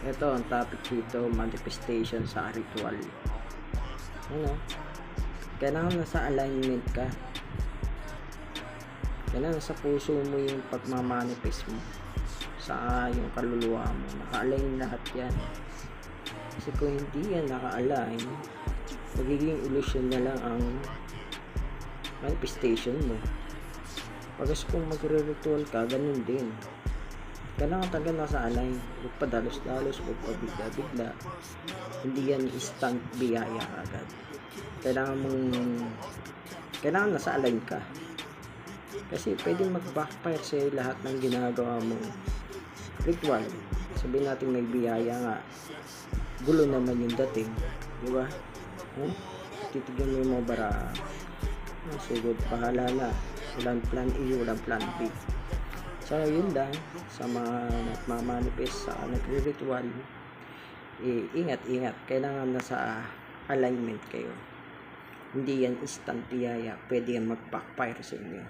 Ito ang topic dito, manifestation sa ritual. Ano? Kailangan nasa alignment ka. Kailangan nasa puso mo yung pagmamanifest mo sa yung kaluluwa mo. Naka-align lahat yan. Kasi kung hindi yan naka-align, magiging illusion na lang ang manifestation mo. Pagkas kung magre-ritual ka, ganun din. Kailangan talaga nasa align. Huwag pa dalos-dalos, huwag pa bigla-bigla. Hindi yan instant biyaya agad. Kailangan mong kailangan nasa align ka. Kasi pwedeng mag-backfire sa'yo lahat ng ginagawa mong ritual. Sabihin natin may biyaya nga. Gulo naman yung dating. Di ba? Hmm? Titigyan mo yung mga bara. Ah, sugod, bahala na. Walang plan A, walang plan B. So, yun lang. Sa mga nagmamanifest sa nagre-ritual, ingat-ingat. Kailangan nasa alignment kayo. Hindi yan instant biyaya. Pwede yan mag-backfire sa inyo.